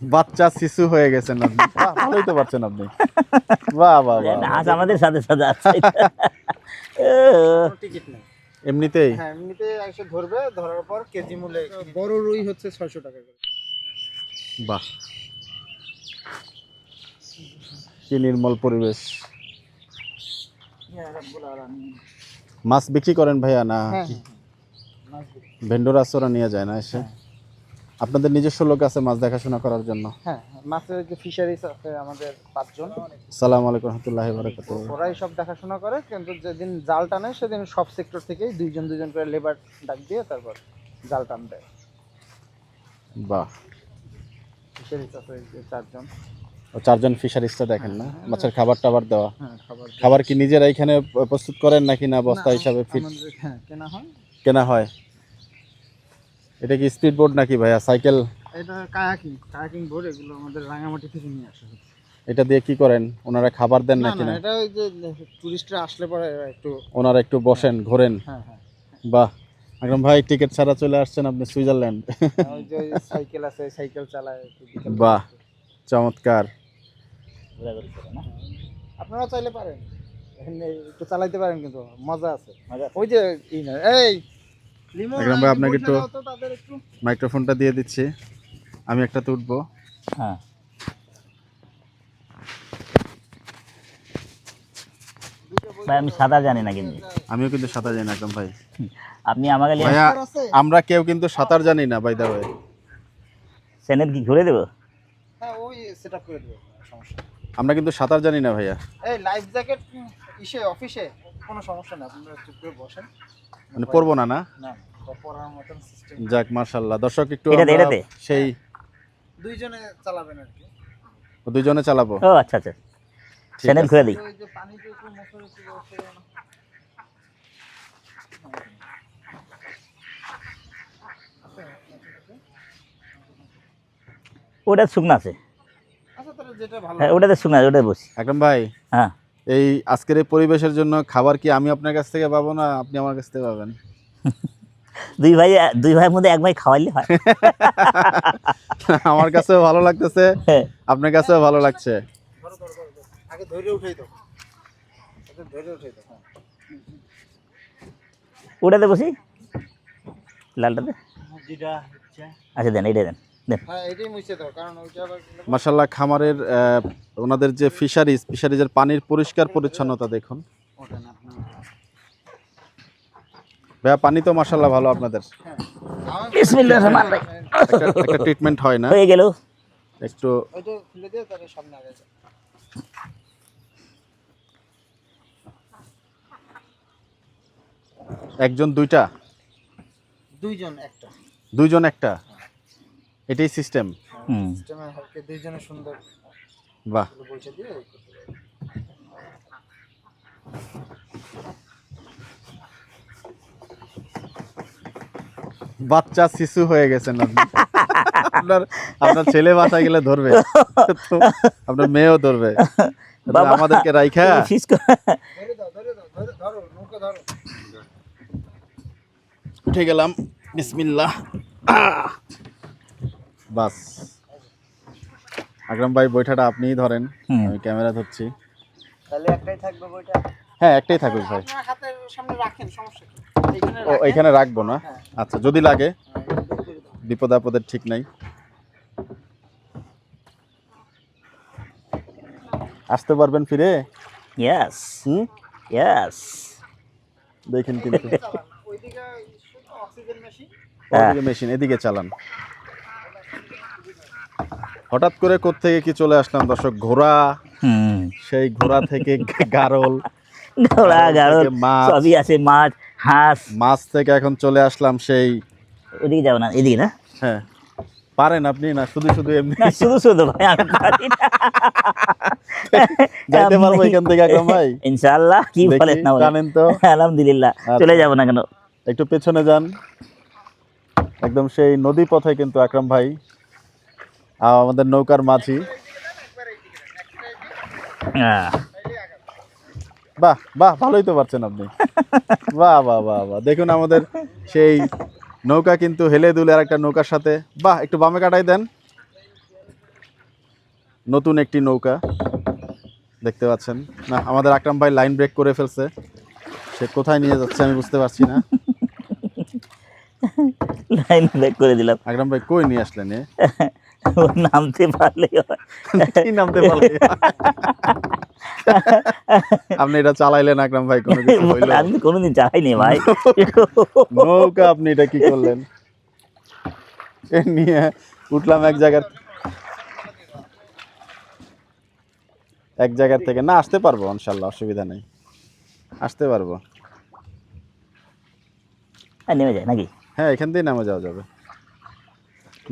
বাচ্চা শিশু হয়ে গেছেন আপনি। বাহ, ভালোই তো পারছেন আপনি। বাহ বাহ বাহ নাচ আমাদের সাথে সাথে আছে। টিকিট নেই। এমনিতেই? হ্যাঁ এমনিতে এসে ধরবে ধরার পর কেজি মূল্যে বড় রুই হচ্ছে ছয়শো টাকা করে। বাহ। কি নির্মল পরিবেশ। মাছ বিক্রি করেন ভাইয়া না? হ্যাঁ ভেন্ডর আসরা নিয়ে যায় না এসে? আপনাদের নিজস্ব লোক আছে মাছ দেখাশোনা করার জন্য? হ্যাঁ মাছের যে ফিশারিজ আছে আমাদের পাঁচজন। সালাম আলাইকুম রহমতুল্লাহ বারাকাত ওরাই সব দেখাশোনা করে কিন্তু যেদিন জাল টানে সেদিন সব সেক্টর থেকেই দুইজন দুইজন করে লেবার ডাক দিয়ে তারপর জাল টান দেয়। বাহ। ফিশারিজ আছে চারজন। ও চারজন ফিশারিজটা দেখেন না? মাছের খাবার টাবার দেওয়া। হ্যাঁ খাবার খাবার কি নিজেরা এখানে প্রস্তুত করেন নাকি না বস্তা হিসাবে ফিট হ্যাঁ কেনা হয়। কেনা হয়? এটা কি স্পিড বোর্ড নাকি ভাইয়া? সাইকেল? এটা কায়াকিং কায়াকিং বোর্ড এগুলো আমাদের রাঙামাটি থেকে নিয়ে আসা হচ্ছে। এটা দিয়ে কি করেন? ওনারা খাবার দেন নাকি না এটা ওই যে টুরিস্টরা আসলে পরে একটু ওনারা একটু বসেন ঘোরেন। হ্যাঁ হ্যাঁ। বাহ। আকরাম ভাই টিকিট ছাড়া চলে আসছেন আপনি সুইজারল্যান্ড। ওই যে সাইকেল আছে সাইকেল চালায় বাহ চমৎকার। আপনারা চাইলে পারেন। এখানে একটু চালাইতে পারেন কিন্তু মজা আছে। মজা ওই যে এই একদম ভাই, আপনাকে একটু- দাও তো তাদের একটু মাইক্রোফোনটা দিয়ে দিচ্ছি। আমি একটা তুলবো। হ্যাঁ। ভাই আমি সাঁতার জানি না কিন্তু। আমিও কিন্তু সাঁতার জানি না একদম ভাই। আপনি আমাকে ভাইয়া আমরা কেউ কিন্তু সাঁতার জানি না বাই দা ওয়ে চ্যানেল কি ঘুরে দেবো? হ্যাঁ ওই সেটআপ করে দেবো সমস্যা আমরা কিন্তু সাঁতার জানি না ভাইয়া। এই লাইফ জ্যাকেট ইসে অফিসে কোনো সমস্যা নেই আপনারা চুপ করে বসেন। মানে পড়ব না না? যাক মার্শাল্লাহ দর্শক একটু? সেই দুইজনে চালাবেন আর কি। দুজনে চালাবো? ও আচ্ছা আচ্ছা। চ্যানেল আছে। খুলে দিই। ওটা শুকনো আছে। আচ্ছা তাহলে যেটা ভালো হ্যাঁ ওটাতে শুকনো আছে ওটাতে বসি। আকরাম ভাই। হ্যাঁ। এই আজকের এই পরিবেশের জন্য খাবার কি আমি আপনার কাছ থেকে পাবো না আপনি আমার কাছ থেকে পাবেন? দুই ভাই দুই ভাইয়ের মধ্যে এক ভাই খাওয়াইলে হয়। আমার কাছেও ভালো লাগতেছে হ্যাঁ। আপনার কাছেও ভালো লাগছে। ধরো, ধরো, ধরো, ধরো। আগে ধরে উঠেই দাও। ধরে উঠেই দাও হ্যাঁ। ওটাতে বসি লালটাতে আচ্ছা দেন এইটা দেন। হ্যাঁ মার্শাল্লাহ খামারের ওনাদের যে ফিশারিজ ফিশারিজের পানির পরিষ্কার পরিচ্ছন্নতা দেখুন। ভাইয়া পানি তো মার্শাল্লাহ ভালো আপনাদের। হ্যাঁ। একটা ট্রিটমেন্ট হয় না। হয়ে গেল। একটু। একজন দুইটা? দুইজন একটা। দুইজন একটা? এটাই সিস্টেম হুম। সিস্টেমে হালকা দুইজনে সুন্দর বাহ। দিয়ে। বাচ্চা শিশু হয়ে গেছেন আপনি। আপনার আপনার ছেলে বাসায় গেলে ধরবে। আপনার মেয়েও ধরবে। আমাদেরকে রাইখা। ফিস ধরে দাও ধরে দাও ধরে ধরো নৌকা ধরো। উঠে গেলাম। বিসমিল্লাহ। বাস। আকরাম ভাই বৈঠাটা আপনিই ধরেন। আমি ক্যামেরা ধরছি। তাহলে একটাই থাকবে বইটা হ্যাঁ একটাই থাকুক ভাই। আপনার হাতের সামনে রাখেন সমস্যা কি? ও এখানে রাখব না? হ্যাঁ। আচ্ছা যদি লাগে। বিপদ আপদের ঠিক নাই। আসতে পারবেন ফিরে? ইয়েস হুম? ইয়েস দেখেন কিন্তু। ওইদিকে অক্সিজেন মেশিন। ওদিকে মেশিন এদিকে চালান। হঠাৎ করে কোত্থেকে কি চলে আসলাম দর্শক? ঘোড়া। হুম। সেই ঘোড়া থেকে গারল। ঘোড়া থেকে মাছ। সবই আছে মাছ হাঁস। মাছ থেকে এখন চলে আসলাম সেই ওদিকে যাব না এদিকে না? হ্যাঁ। পারেন আপনি না শুধু শুধু এমনি। শুধু শুধু ভাই আমি পারি না। যাইতে পারব এখান থেকে আকরাম ভাই। ইনশাআল্লাহ কি বলেন না জানেন তো। আলহামদুলিল্লাহ আচ্ছা। চলে যাব না কেন? একটু পেছনে যান। একদম সেই নদী পথে কিন্তু আকরাম ভাই। আমাদের নৌকার মাঝি। হ্যাঁ। বাহ বাহ ভালোই তো পারছেন আপনি। বাহ বাহ বাহ বাহ। দেখুন আমাদের সেই নৌকা কিন্তু হেলে দুলে আর একটা নৌকার সাথে। বাহ একটু বামে কাটাই দেন। নতুন একটি নৌকা। দেখতে পাচ্ছেন। না আমাদের আকরাম ভাই লাইন ব্রেক করে ফেলছে। সে কোথায় নিয়ে যাচ্ছে আমি বুঝতে পারছি না। লাইন ব্রেক করে দিলাম। আকরাম ভাই কই নিয়ে আসলেন? ও নামতে পারলেই হয়। কি নামতে পারলে? আপনি এটা চালাইলেন আকরাম ভাই কোনো কিছু হইল? আমি কোনোদিন চালাইনি ভাই। নৌকা আপনি এটা কি করলেন? নিয়ে উঠলাম এক জায়গার এক জায়গার থেকে। না আসতে পারব ইনশাল্লাহ অসুবিধা নেই। আসতে পারব। নেমে যায় নাকি? হ্যাঁ এখান থেকেই নামে যাওয়া যাবে।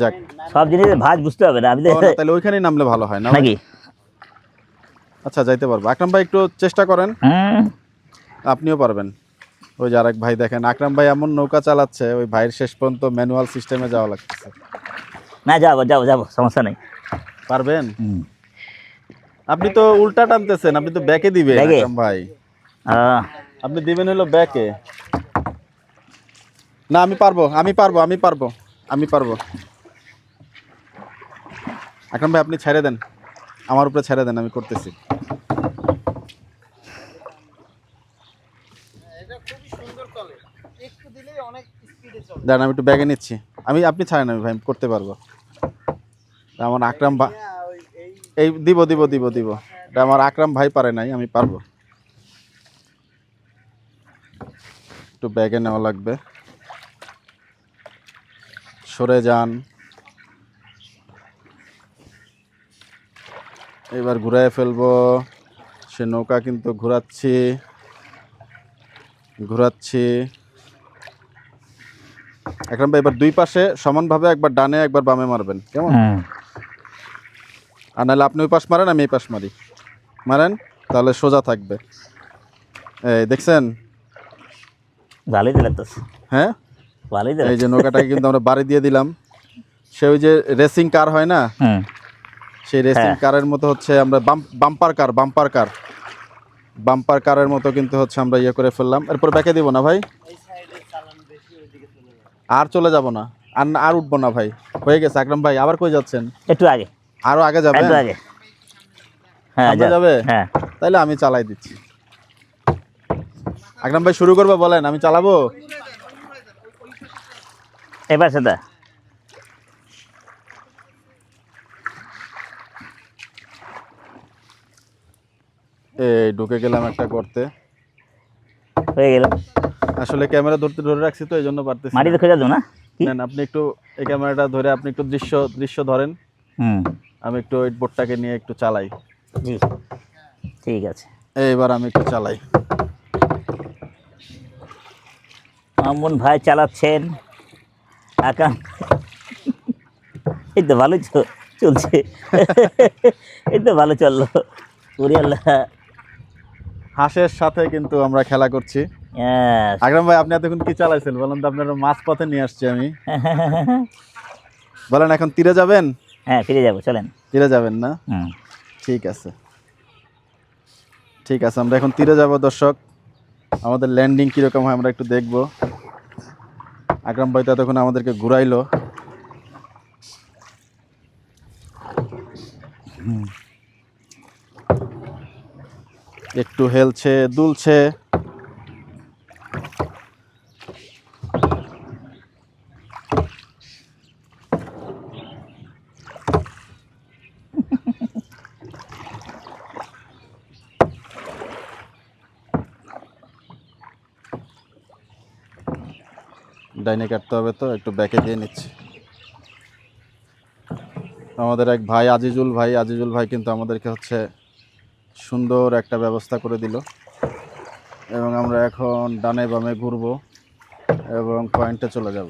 যাক। সব জিনিসের ভাজ বুঝতে হবে না আমি তাহলে ওইখানেই নামলে ভালো হয় না নাকি? আচ্ছা যাইতে পারব। আকরাম ভাই একটু চেষ্টা করেন। আপনিও পারবেন। ওই যে আরেক ভাই দেখেন আকরাম ভাই এমন নৌকা চালাচ্ছে ওই ভাইয়ের শেষ পর্যন্ত ম্যানুয়াল সিস্টেমে যাওয়া লাগতেছে। না যাব যাব যাব সমস্যা নেই। পারবেন? আপনি তো উল্টা টানতেছেন আপনি তো ব্যাকে দিবেন আকরাম ভাই। আপনি দিবেন হলো ব্যাকে। না আমি পারব আমি পারব আমি পারব আমি পারব। আকরাম ভাই আপনি ছেড়ে দেন। আমার উপরে ছেড়ে দেন আমি করতেছি। দাঁড়ান আমি একটু ব্যাগে নিচ্ছি। আমি আপনি ছাড়েন আমি ভাই করতে পারব। আমার আকরাম ভাই এই এই দিব দিব দিব দিব। এটা আমার আকরাম ভাই পারে নাই আমি পারব। একটু ব্যাগে নেওয়া লাগবে। সরে যান। এবার ঘুরায় ফেলব। সে নৌকা কিন্তু ঘোরাচ্ছি। ঘোরাচ্ছি। ভাই এবার দুই পাশে সমানভাবে একবার ডানে একবার বামে মারবেন। কেমন? আর নাহলে আপনি ওই পাশ মারেন আমি এই পাশ মারি। মারেন তাহলে সোজা থাকবে। এই দেখছেন? ভালোই তো হ্যাঁ? ভালোই এই যে নৌকাটাকে কিন্তু আমরা বাড়ি দিয়ে দিলাম। সে ওই যে রেসিং কার হয় না? হুম সেই রেসিং হ্যাঁ। কারের মতো হচ্ছে আমরা bumper car bumper car bumper কারের মতো কিন্তু হচ্ছে আমরা ইয়ে করে ফেললাম। এরপর ব্যাকে দিব না ভাই? আর চলে যাব না। আর আর উঠবো না ভাই। হয়ে গেছে আকরাম ভাই আবার কই যাচ্ছেন? একটু আগে। আরও আগে যাবে একটু আগে। হ্যাঁ যাবে? হ্যাঁ। তাইলে আমি চালাই দিচ্ছি। আকরাম ভাই শুরু করব বলেন আমি চালাবো? এবার সেটা। এই ঢুকে গেলাম একটা করতে হয়ে গেল। আসলে ক্যামেরা ধরতে ধরে রাখছি তো এই জন্য পারতেছি না। মাটিতে খোঁজা না? নেন আপনি একটু এই ক্যামেরাটা ধরে আপনি একটু দৃশ্য দৃশ্য ধরেন। হুম। আমি একটু ওই বোর্ডটাকে নিয়ে একটু চালাই। জি। ঠিক আছে। এইবার আমি একটু চালাই। মামুন ভাই চালাচ্ছেন। আকাম। এই তো ভালো চলছে। এই তো ভালো চলল। ওরে আল্লাহ। হাঁসের সাথে কিন্তু আমরা খেলা করছি। হ্যাঁ। আকরাম ভাই আপনি এতক্ষণ কি চালাইছেন? বলেন তো আপনার মাছ পথে নিয়ে আসছি আমি। বলেন এখন তীরে যাবেন? হ্যাঁ ফিরে যাব চলেন। তীরে যাবেন না? হুম। ঠিক আছে। ঠিক আছে আমরা এখন তীরে যাব দর্শক। আমাদের ল্যান্ডিং কীরকম হয় আমরা একটু দেখব। আকরাম ভাই তো এতক্ষণ আমাদেরকে ঘুরাইলো। একটু হেলছে, দুলছে। ডাইনে কাটতে হবে তো, একটু ব্যাকে দিয়ে নিচ্ছি। আমাদের এক ভাই, আজিজুল ভাই আজিজুল ভাই কিন্তু আমাদেরকে হচ্ছে সুন্দর একটা ব্যবস্থা করে দিল। এবং আমরা এখন ডানে বামে ঘুরবো এবং পয়েন্টে চলে যাব।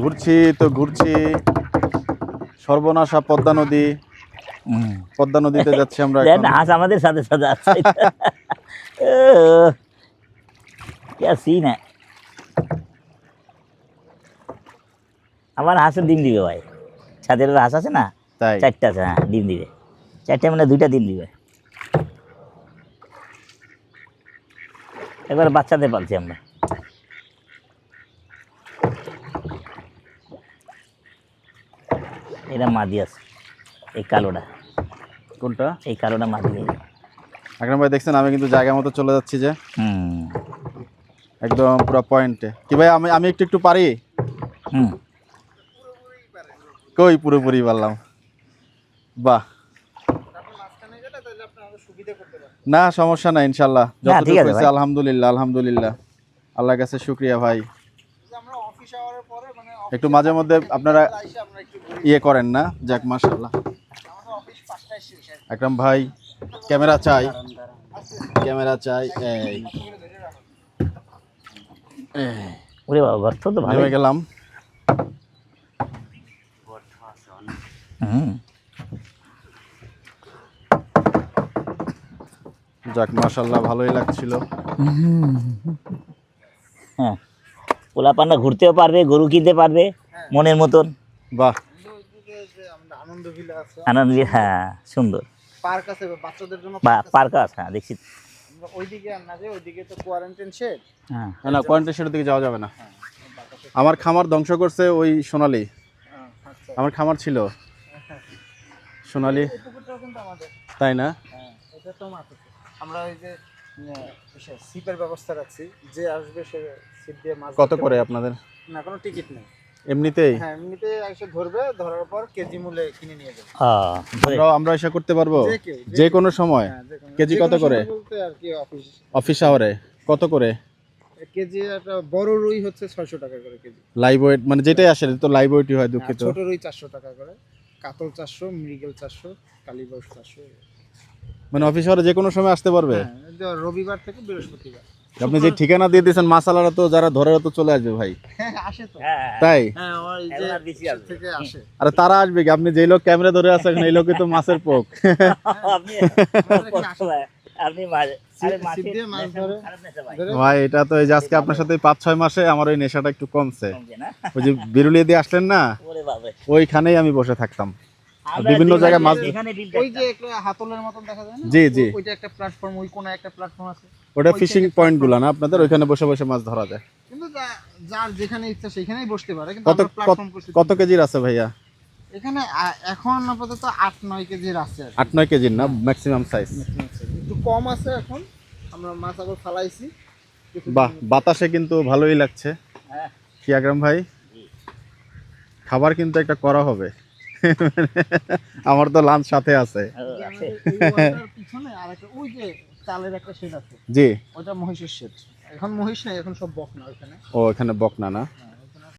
ঘুরছি তো ঘুরছি। সর্বনাশা পদ্মা নদী পদ্মা নদীতে যাচ্ছি আমরা দেখ এখন না হাঁস আমাদের সাথে সাথে আছে क्या सीन है আমার হাঁসের ডিম দিবে ভাই ছাদের উপরে হাঁস আছে না তাই চারটা আছে হ্যাঁ ডিম দিবে চারটে মানে দুইটা ডিম দিবে এবার বাচ্চাদের পালছি আমরা এটা মাদি আছে এই কালোটা। কোনটা? এই কালোটা মাদি আকরাম ভাই দেখছেন আমি কিন্তু জায়গা মতো চলে যাচ্ছি যে। হুম। একদম পুরো পয়েন্টে কি ভাই আমি আমি একটু একটু পারি? হুম। কই পুরোপুরি পারলাম? বাহ। না সমস্যা নাই ইনশাল্লাহ। যতটুকু হয়েছে আলহামদুলিল্লাহ আলহামদুলিল্লাহ। আল্লাহর কাছে শুক্রিয়া ভাই। একটু মাঝে মধ্যে আপনারা। ইয়ে করেন না? যাক মাশাল্লাহ আমাদের অফিস পাঁচটায় শেষ হয় আকরাম ভাই ক্যামেরা চাই। ক্যামেরা চাই এই। ওরে বাবা গর্ত তো ভালো গেলাম। যাক মাশাল্লাহ ভালোই লাগছিল। হ্যাঁ। পোলা পান্না ঘুরতেও পারবে গরু কিনতে পারবে মনের মতন। বাহ। আমাদের আনন্দ ভিলা হ্যাঁ সুন্দর। পার্ক আছে বাচ্চাদের জন্য। পার্ক আছে। হ্যাঁ দেখছি। ওইদিকে আর না যে ওইদিকে তো কোয়ারেন্টাইন শেড হ্যাঁ। না, কোয়ারেন্টাইন দিকে যাওয়া যাবে না। আমার খামার ধ্বংস করছে ওই সোনালি। আচ্ছা। আমার খামার ছিল। সোনালি। কিন্তু আমাদের। তাই না? হ্যাঁ এটা তো আমরা ওই যে সিপের ব্যবস্থা রাখছি। যে আসবে সে সিপ দিয়ে মাছ কত করে আপনাদের? না কোনো টিকিট নেই। এমনিতেই? হ্যাঁ এমনিতে এসে ধরবে ধরার পর কেজি মূল্যে কিনে নিয়ে যাবে। আমরা আমরা এসে করতে পারব যে কোনো সময়। হ্যাঁ, কেজি কত করে? বলতে আর কি অফিস অফিস আওয়ারে কত করে? কেজি একটা বড় রুই হচ্ছে ছয়শো টাকা করে কেজি। লাইভ ওয়েট মানে যেটাই আসে তো লাইভ ওয়েটই হয় দুঃখিত। ছোট রুই চারশো টাকা করে। কাতল চারশো মৃগেল চারশো কালীবাউস চারশো। মানে অফিস আওয়ারে যে কোনো সময় আসতে পারবে? হ্যাঁ রবিবার থেকে বৃহস্পতিবার। আপনি যে ঠিকানা দিয়ে দিয়েছেন মাসালারা তো যারা ধরে তো চলে আসবে ভাই। আসে তো। তাই? হ্যাঁ যে আর বেশি আসবে। থেকে আসে। আরে তারা আসবে কি? আপনি যেই লোক ক্যামেরা ধরে আছেন এই লোকই তো মাছের পোক। ভাই। এটা তো এই যে আজকে আপনার সাথে পাঁচ ছয় মাসে আমার ওই নেশাটা একটু কমছে। ওই যে বিরুলিয়ে দিয়ে আসলেন না ওইখানেই আমি বসে থাকতাম। বিভিন্ন জায়গায় মাছ- ওই যে একটা হাতলের মতন দেখা যায় না? জি, জি। ওইটা একটা প্ল্যাটফর্ম ওই কোনায় একটা প্ল্যাটফর্ম আছে। ওটা ফিশিং থেকে পয়েন্টগুলা না? আপনাদের ওইখানে বসে বসে মাছ ধরা যায়। কিন্তু যার যেখানে ইচ্ছা সেখানেই বসতে পারে কিন্তু কত আমরা কত- প্ল্যাটফর্ম করছি কত কেজির আছে ভাইয়া? এখানে এখন আপাতত আট নয় কেজির আছে আর কি। আট নয় কেজির না? ম্যাক্সিমাম সাইজ একটু কম আছে এখন। আমরা মাছ আবার ফালাইছি। বাহ বাতাসে কিন্তু ভালোই লাগছে। হ্যাঁ। কি আকরাম ভাই? খাবার কিন্তু একটা করা হবে। আমার তো লাঞ্চ সাথে আছে। পিছনে আরেকটা ওই যে চালের একটা শেড আছে। জি। ওটা মহিষের শেড। এখন মহিষ নাই এখন সব বকনা ওখানে ও এখানে বকনা না? হ্যাঁ।